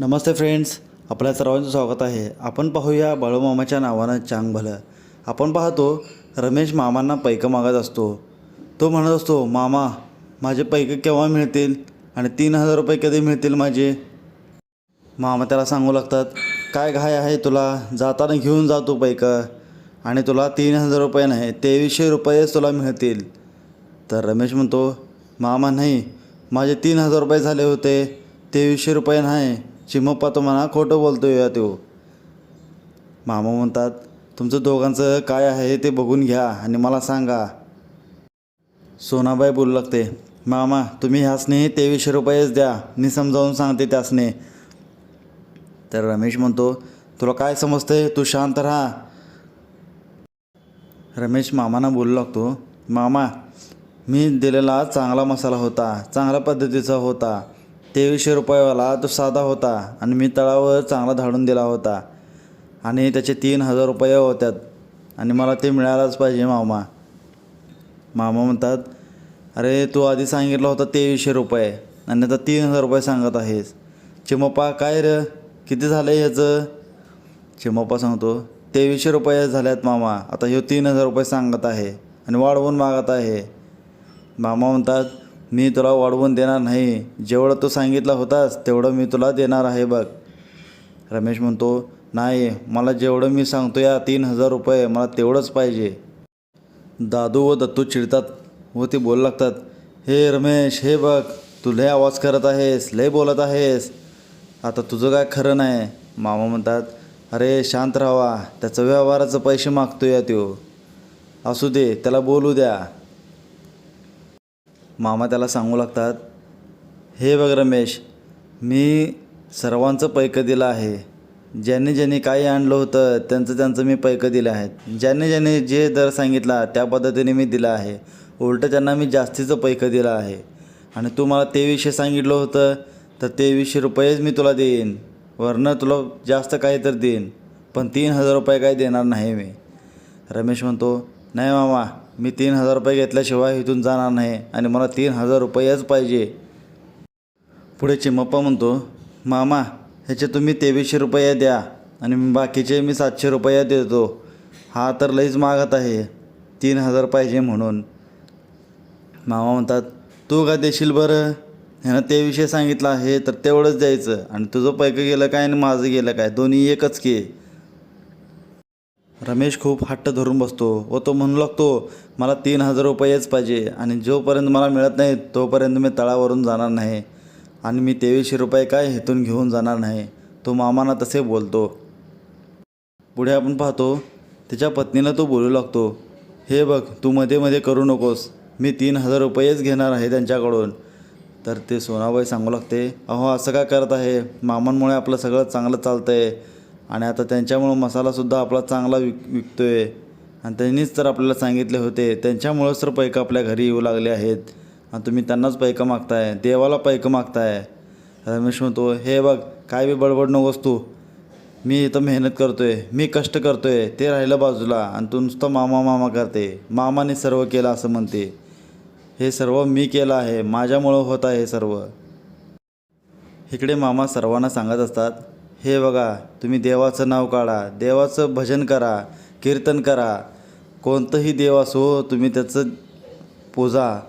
नमस्ते friends आपल्या सर्वांचं स्वागत आहे. आपण पाहूया बाळूमामाच्या नावानं चांग भलं. आपण पाहतो रमेश मामांना पैकं मागत असतो. तो म्हणत असतो मामा माझे पैकं केव्हा मिळतील आणि तीन हजार रुपये कधी मिळतील माझे? मामा त्याला सांगू लागतात काय घाय आहे तुला? जाताना घेऊन जा तू पैकं. आणि तुला तीन हजार रुपये नाही तेवीसशे रुपयेच तुला मिळतील. तर रमेश म्हणतो मामा नाही माझे तीन हजार रुपये झाले होते तेवीसशे रुपये नाही. चिमप्पा तो म्हणा खोटं बोलतो या तो. मामा म्हणतात तुमचं दोघांचं काय आहे ते बघून घ्या आणि मला सांगा. सोनाबाई बोलू लागते मामा तुम्ही ह्यासने तेवीसशे रुपयेच द्या मी समजावून सांगते त्यासने तर रमेश म्हणतो तुला काय समजते तू शांत राहा. रमेश मामांना बोलू लागतो मामा मी दिलेला चांगला मसाला होता चांगल्या पद्धतीचा होता तेवीसशे रुपयेवाला तो साधा होता आणि मी तळावर चांगला धाडून दिला होता. आणि त्याचे तीन हजार रुपये होत्यात. आणि मला ते मिळायलाच पाहिजे मामा. मामा म्हणतात अरे तू आधी सांगितलं होतं तेवीसशे रुपये. आणि आता तीन हजार रुपये सांगत आहेस. चिमप्पा काय र? किती झालं आहे ह्याचं? चिमप्पा सांगतो तेवीसशे रुपये झाल्यात मामा. आता ह्यो तीन हजार रुपये सांगत आहे आणि वाढवून मागत आहे. मामा म्हणतात मी तुला वाढवून देणार नाही. जेवढं तू सांगितलं होतास तेवढं मी तुला देणार आहे बघ. रमेश म्हणतो नाही मला जेवढं मी सांगतो या तीन हजार रुपये मला तेवढंच पाहिजे. दादू व दत्तू चिडतात व ते बोलू लागतात हे रमेश हे बघ तू लय आवाज करत आहेस लय बोलत आहेस. आता तुझं काय खरं नाही. मामा म्हणतात अरे शांत राहावा त्याचं व्यवहाराचं पैसे मागतो या त्यो असू दे त्याला बोलू द्या. मामा त्याला सांगू लागतात हे बघ रमेश मी सर्वांचं पैकं दिलं आहे. ज्यांनी ज्यांनी काही आणलं होतं त्यांचं त्यांचं मी पैकं दिलं आहेत. ज्यांनी ज्यांनी जे दर सांगितला त्या पद्धतीने मी दिलं आहे. उलटं त्यांना मी जास्तीचं पैकं दिलं आहे. आणि तू मला तेवीसशे सांगितलं होतं तर तेवीसशे रुपयेच मी तुला देईन. वरनं तुला जास्त काही तर देईन. पण तीन हजार रुपये काही देणार नाही मी. रमेश म्हणतो नाही मामा मी तीन हजार रुपये घेतल्याशिवाय इथून जाणार नाही आणि मला तीन हजार रुपयेच पाहिजे. पुढे चिमप्पा म्हणतो मामा ह्याचे तुम्ही तेवीसशे रुपये द्या आणि बाकीचे मी सातशे रुपये देतो. हा तर लईच मागत आहे. तीन हजार पाहिजे म्हणून. मामा म्हणतात तू का देशील बरं? ह्यानं तेवीसशे सांगितलं आहे तर तेवढंच द्यायचं. आणि तुझं पैकं गेलं काय आणि माझं गेलं काय? दोन्ही एकच की. रमेश खूप हट्ट धरून बसतो व तो म्हणू लागतो मला तीन हजार रुपयेच पाहिजे आणि जोपर्यंत मला मिळत नाही तोपर्यंत मी तळावरून जाणार नाही आणि मी तेवीसशे रुपये काय हेतून घेऊन जाणार नाही तो मामाना तसे बोलतो. पुढे आपण पाहतो त्याच्या पत्नीला तो बोलू लागतो हे बघ तू मध्ये मध्ये करू नकोस मी तीन हजार रुपयेच घेणार आहे त्यांच्याकडून. तर ते सोनाबाई सांगू लागते अहो असं काय करत आहे? मामांमुळे आपलं सगळं चांगलं चालतं आहे आणि आता त्यांच्यामुळं मसालासुद्धा आपला चांगला विक विकतो आहे आणि त्यांनीच तर आपल्याला सांगितले होते त्यांच्यामुळंच तर पैकं आपल्या घरी येऊ लागले आहेत. आणि तुम्ही त्यांनाच पैकं मागताय देवाला पैकं मागताय. रमेश म्हणतो हे बघ काय बी बडबड नकोस तू. मी इथं मेहनत करतोय मी कष्ट करतोय ते राहिलं बाजूला आणि तू नुसतं मामा मामा करते. मामाने सर्व केलं असं म्हणते. हे सर्व मी केलं आहे माझ्यामुळं होत आहे हे सर्व. इकडे मामा सर्वांना सांगत असतात हे बघा तुम्ही देवाचं नाव काढा देवाचं भजन करा कीर्तन करा. कोणतंही देव असो तुम्ही त्याचं पूजा.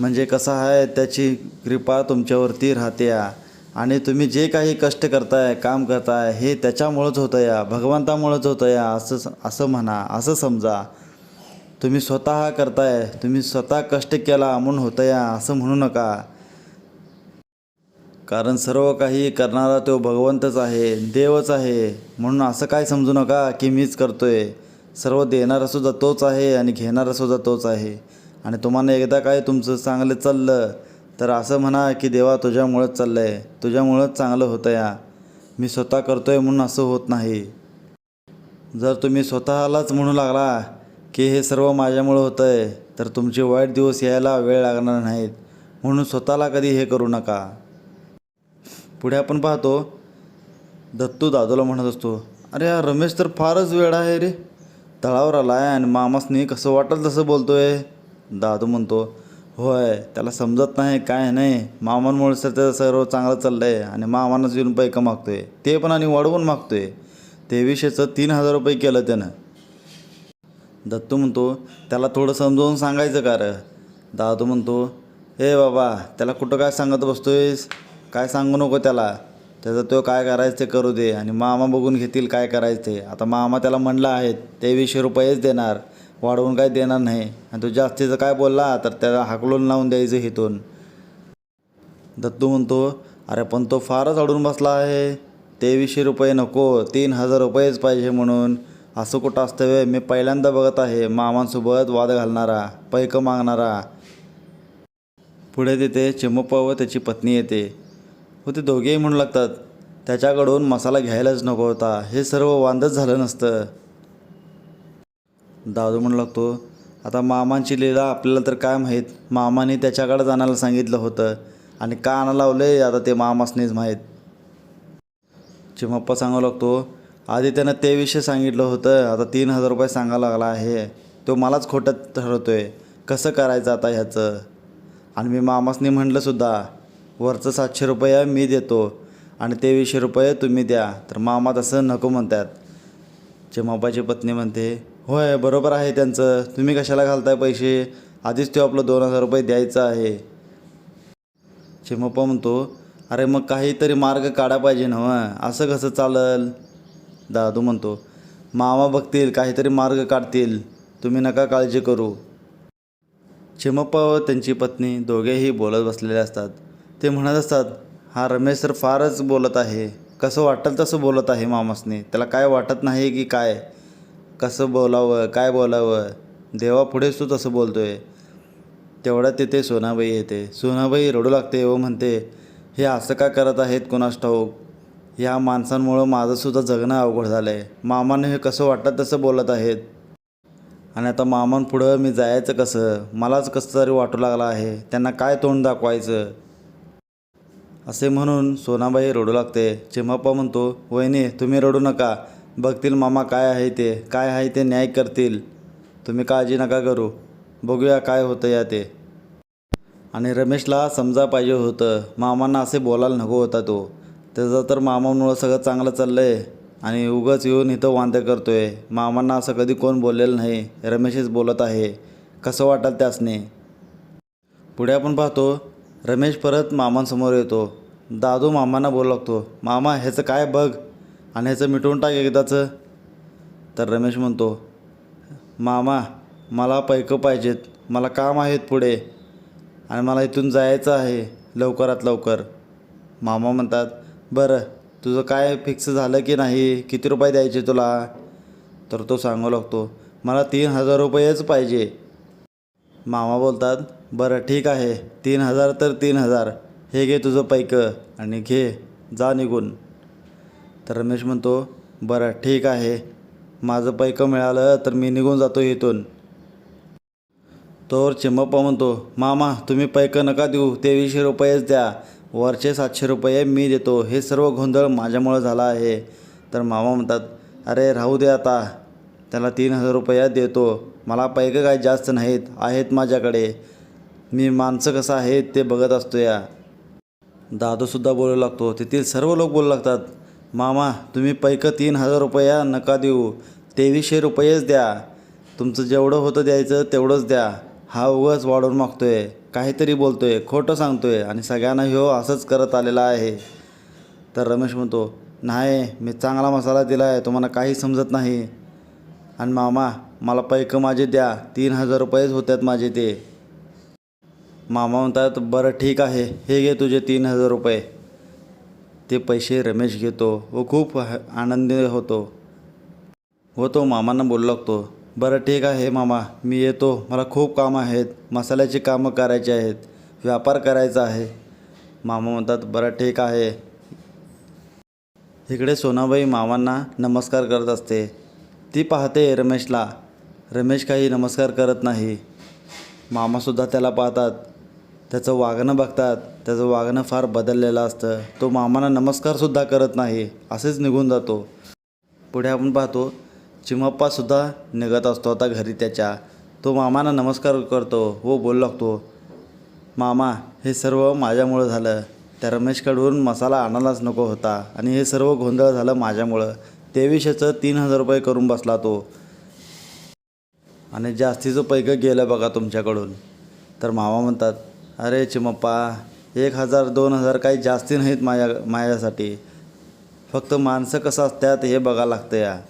म्हणजे कसं आहे त्याची कृपा तुमच्यावरती राहते या. आणि तुम्ही जे काही कष्ट करताय काम करताय हे त्याच्यामुळंच होतं या. भगवंतामुळंच होतं या. असं असं म्हणा असं समजा. तुम्ही स्वतः करताय तुम्ही स्वतः कष्ट केला म्हणून होतं या. असं म्हणू नका. कारण सर्व काही करणारा तो भगवंतच आहे देवच आहे. म्हणून असं काय समजू नका की मीच करतोय. सर्व देणारासुद्धा तोच आहे आणि घेणारासुद्धा तोच आहे. आणि तुम्हाला एकदा काय तुमचं चांगलं चाललं तर असं म्हणा की देवा तुझ्यामुळंच चाललं आहे तुझ्यामुळंच चांगलं होतं या मी स्वतः करतो आहे म्हणून असं होत नाही. जर तुम्ही स्वतःलाच म्हणू लागला की हे सर्व माझ्यामुळं होतं आहे तर तुमचे वाईट दिवस यायला वेळ लागणार नाहीत. म्हणून स्वतःला कधी हे करू नका. पुढे आपण पाहतो दत्तू दादूला म्हणत असतो अरे हा रमेश तर फारच वेळ आहे रे. तळावर आला आहे आणि मामासनी कसं वाटलं तसं बोलतो आहे दादू म्हणतो होय त्याला समजत नाही काय नाही. मामांमुळे सर त्याचं सर्व चांगलं चाललं आहे आणि मामानंच येऊन पैका मागतो आहे ते पण आणि वाढवून मागतो आहे तेवीसशेचं तीन हजार रुपये केलं त्यानं. दत्तू म्हणतो त्याला थोडं समजावून सांगायचं का रे? दादू म्हणतो हे बाबा त्याला कुठं काय सांगत बसतोयस? काय सांगू नको त्याला. त्याचं तो काय करायचं ते करू दे. आणि मामा बघून घेतील काय करायचं ते. आता मामा त्याला म्हणलं आहे तेवीसशे रुपयेच देणार. वाढवून काय देणार नाही. आणि तो जास्तीचं काय बोलला तर त्याला हाकलून लावून द्यायचं हिथून. दत्तू म्हणतो अरे पण तो फारच अडून बसला आहे. तेवीसशे रुपये नको तीन हजार रुपयेच पाहिजे म्हणून. असं कुठं असतं वे मी पहिल्यांदा बघत आहे. मामांसोबत वाद घालणारा पैक मागणारा. पुढे तिथे चिमप्पा व त्याची पत्नी येते. व ते दोघेही म्हणू लागतात त्याच्याकडून मसाला घ्यायलाच नको होता हे सर्व वांदच झालं नसतं. दादू म्हणू लागतो आता मामांची लीला आपल्याला तर काय माहीत मामाने त्याच्याकडेच आणायला सांगितलं होतं आणि का आणा लावले आता ते मामासनीच माहीत. चिमप्पा सांगू लागतो आधी त्यानं ते विषय सांगितलं होतं आता तीन हजार रुपये सांगायला लागला आहे तो मलाच खोटं ठरवतोय कसं करायचं आता ह्याचं? आणि मी मामासनी म्हटलंसुद्धा वरचं सातशे रुपये मी देतो आणि तेवीसशे रुपये तुम्ही द्या. तर मामा तसं नको म्हणतात. चिमापाची पत्नी म्हणते होय बरोबर आहे त्यांचं. तुम्ही कशाला घालताय पैसे? आधीच तो आपलं दोन हजार रुपये द्यायचं आहे. चिमप्पा म्हणतो अरे मग काहीतरी मार्ग काढा पाहिजे ना असं कसं चालल? दादू म्हणतो मामा बघतील काहीतरी मार्ग काढतील. तुम्ही नका काळजी करू. चिमप्पा व त्यांची पत्नी दोघेही बोलत बसलेले असतात. ते म्हणत असतात हा रमेश सर फारच बोलत आहे. कसं वाटेल तसं बोलत आहे मामासने. त्याला काय वाटत नाही की काय? कसं बोलावं काय बोलावं? देवापुढेच तो तसं बोलतो आहे तेवढ्या तिथे सोनाबाई येते. सोनाबाई रडू लागते व म्हणते हे असं का करत आहेत कोणास ठाऊक? ह्या माणसांमुळं माझंसुद्धा जगणं अवघड झालं आहे मामाने हे कसं वाटत तसं बोलत आहेत? आणि आता मामांपुढं मी जायचं कसं? मलाच कसं तरी वाटू लागलं आहे. त्यांना काय तोंड दाखवायचं? असे म्हणून सोनाबाई रडू लागते. चिमाप्पा म्हणतो वहिनी तुम्ही रडू नका. बघतील मामा काय आहे ते काय आहे ते न्याय करतील. तुम्ही काळजी नका करू. बघूया काय होतं या ते. आणि रमेशला समजा पाहिजे होतं. मामांना असे बोलायला नको होता तो. त्याचं तर मामामुळं सगळं चांगलं चाललं आहे आणि उगाच येऊन इथं वांदे आहे मामांना असं कधी कोण बोललेलं नाही. रमेशच बोलत आहे. कसं वाटेल त्यासने? पुढे आपण पाहतो रमेश परत मामांसमोर येतो. दादू मामांना बोलू लागतो मामा ह्याचं काय बघ? आणि ह्याचं मिटवून टाक एकदाचं. तर रमेश म्हणतो मामा मला पैकं पाहिजेत. मला काम आहेत पुढे. आणि मला इथून जायचं आहे लवकरात लवकर. मामा म्हणतात बरं तुझं काय फिक्स झालं की नाही? किती रुपये द्यायचे तुला? तर तो सांगू लागतो मला तीन हजार रुपयेच पाहिजे. मामा बोलतात बरं ठीक आहे. तीन हजार तर तीन हजार. हे घे तुझं पैकं आणि घे. जा निघून. तर रमेश म्हणतो बरं ठीक आहे. माझं पैकं मिळालं तर मी निघून जातो इथून. तोवर चिमप्पा म्हणतो मामा तुम्ही पैकं नका देऊ. तेवीसशे रुपयेच द्या. वरचे सातशे रुपये मी देतो. हे सर्व गोंधळ माझ्यामुळं झाला आहे. तर मामा म्हणतात अरे राहू दे आता. त्याला तीन हजार रुपये देतो. मला पैकं काय जास्त नाहीत. आहेत माझ्याकडे. मी माणसं कसं आहे ते बघत असतो या. दादूसुद्धा बोलू लागतो. तेथील सर्व लोक बोलू लागतात मामा तुम्ही पैकं तीन हजार रुपया नका देऊ. तेवीसशे रुपयेच द्या. तुमचं जेवढं होतं द्यायचं तेवढंच द्या. हा उगाच वाढवून मागतोय. काहीतरी बोलतोय खोटं सांगतोय आणि सगळ्यांना ह्यो असंच करत आलेला आहे. तर रमेश म्हणतो नाही मी चांगला मसाला दिला आहे तुम्हाला काही समजत नाही. आणि मामा मला पैकं माझे द्या. तीन हजार रुपयेच होत्यात माझे ते. मामा म्हणतात बरं ठीक आहे. हे घे तुझे तीन हजार रुपये. ते पैसे रमेश घेतो व खूप आनंदी होतो. व तो मामांना बोलू लागतो बरं ठीक आहे मामा मी येतो. मला खूप काम आहेत. मसाल्याची कामं करायची आहेत. व्यापार करायचा आहे. मामा म्हणतात बरं ठीक आहे. इकडे सोनाबाई मामांना नमस्कार करत असते. ती पाहते रमेशला. रमेश काही नमस्कार करत नाही. मामासुद्धा त्याला पाहतात. त्याचं वागणं बघतात त्याचं वागणं फार बदललेलं असतं. तो मामांना नमस्कारसुद्धा करत नाही असेच निघून जातो. पुढे आपण पाहतो चिमप्पासुद्धा निघत असतो आता घरी त्याच्या. तो मामांना नमस्कार करतो व बोलू लागतो मामा हे सर्व माझ्यामुळं झालं. त्या रमेशकडून मसाला आणायलाच नको होता आणि हे सर्व गोंधळ झालं माझ्यामुळं. तेवीसशेचं तीन हजार रुपये करून बसला तो. आणि जास्तीचं पैकं गेलं बघा तुमच्याकडून. तर मामा म्हणतात अरे चिमप्पा एक हजार दोन हजार काही जास्ती नाहीत माझ्या माझ्यासाठी फक्त माणसं कसं असतात हे बघा लागतं या.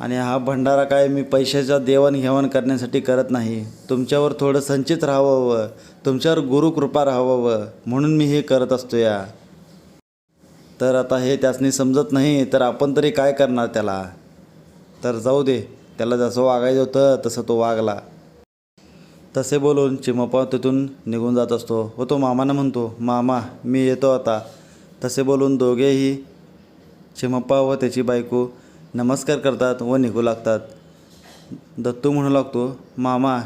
आणि हा भंडारा काय मी पैशाच्या देवाणघेवाण करण्यासाठी करत नाही. तुमच्यावर थोडं संचित राहावं तुमच्यावर गुरुकृपा राहावं म्हणून मी हे करत असतो या. तर आता हे त्यासनी समजत नाही तर आपण तरी काय करणार त्याला? तर जाऊ दे त्याला जसं वागायचं होतं तसं तो वागला. तसे बोलून चिमप्पा तिथून निघून जात असतो. व तो मामानं म्हणतो मामा मी येतो आता. तसे बोलून दोघेही चिमप्पा व त्याची बायको नमस्कार करतात व निघू लागतात. दत्तू म्हणू लागतो मामा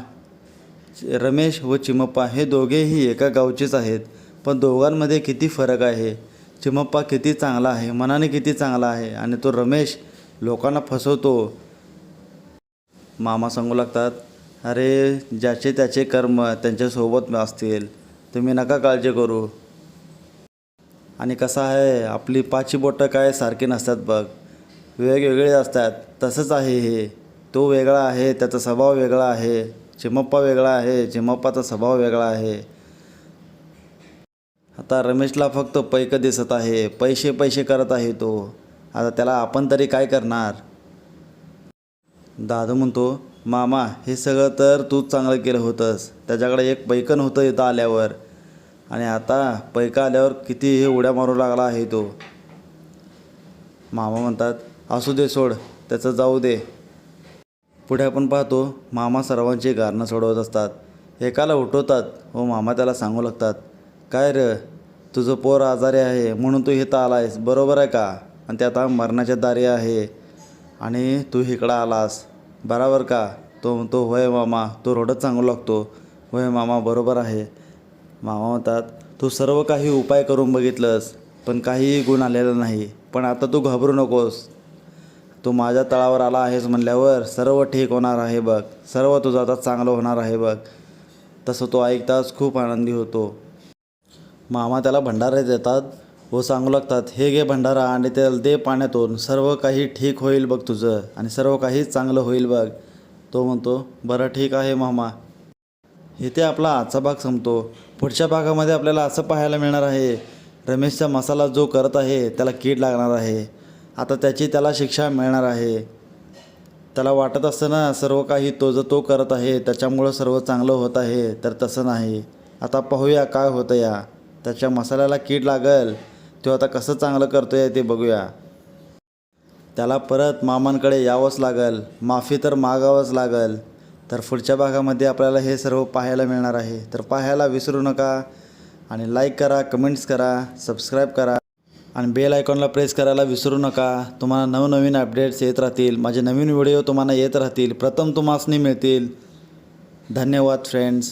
रमेश व चिमप्पा हे दोघेही एका गावचेच आहेत पण दोघांमध्ये किती फरक आहे? चिमप्पा किती चांगला आहे मनाने किती चांगला आहे आणि तो रमेश लोकांना फसवतो. मामा सांगू लागतात अरे ज्याचे त्याचे कर्म त्यांच्यासोबत असतील तुम्ही नका काळजी करू. आणि कसं आहे आपली पाची बोटं काय सारखी नसतात बघ. वेगवेगळे असतात तसंच आहे हे. तो वेगळा आहे त्याचा स्वभाव वेगळा आहे. चिमप्पा वेगळा आहे चिमप्पाचा स्वभाव वेगळा आहे. आता रमेशला फक्त पैक दिसत आहे पैसे पैसे करत आहे तो. आता त्याला आपण तरी काय करणार? दादा म्हणतो मामा हे सगळं तर तूच चांगलं केलं होतंस. त्याच्याकडे एक पैकन होतं इथं आल्यावर. आणि आता पैका आल्यावर किती हे उड्या मारू लागला आहे तो. मामा म्हणतात असू दे सोड त्याचं जाऊ दे. पुढे आपण पाहतो मामा सर्वांची गारणं सोडवत असतात. एकाला उठवतात व मामा त्याला सांगू लागतात काय र तुझं पोर आजारी आहे म्हणून तू इथं आलायस बरोबर आहे का? आणि ते आता मरणाच्या दारी आहे. आणि तू इकडं आलास. बरोबर का? तो म्हणतो होय मामा तो रडत सांगू लागतो. होय मामा बरोबर आहे. मामा म्हणतात तू सर्व काही उपाय करून बघितलंस पण काहीही गुण आलेला नाही पण आता तू घाबरू नकोस. तू माझ्या तळावर आला आहेस म्हणल्यावर सर्व ठीक होणार आहे बघ सर्व तुझं आता चांगलं होणार आहे बघ. तसं तो ऐकताच खूप आनंदी होतो. मामा त्याला भंडारे देतात व सांगू लागतात हे घे भंडारा आणि त्याला दे पाण्यातून सर्व काही ठीक होईल बघ तुझं आणि सर्व काही चांगलं होईल बघ. तो म्हणतो बरं ठीक आहे मामा. इथे आपला आजचा भाग संपतो. पुढच्या भागामध्ये आपल्याला असं पाहायला मिळणार आहे रमेशचा मसाला जो करत आहे त्याला कीड लागणार आहे. आता त्याची त्याला शिक्षा मिळणार आहे. त्याला वाटत असतं ना सर्व काही तो जो तो करत आहे त्याच्यामुळं सर्व चांगलं होत आहे तर तसं नाही. आता पाहूया काय होतं या. त्याच्या मसाल्याला कीड लागेल. तो आता कसं चांगलं करतो आहे ते बघूया. त्याला परत मामांकडे यावंच लागल. माफी तर मागावंच लागल. तर पुढच्या भागामध्ये आपल्याला हे सर्व पाहायला मिळणार आहे. तर पाहायला विसरू नका आणि लाईक करा कमेंट्स करा सबस्क्राईब करा आणि बेल आयकॉनला प्रेस करायला विसरू नका. तुम्हाला नवनवीन अपडेट्स येत राहतील. माझे नवीन व्हिडिओ तुम्हाला येत राहतील. प्रथम तुम्हासनी मिळतील. धन्यवाद फ्रेंड्स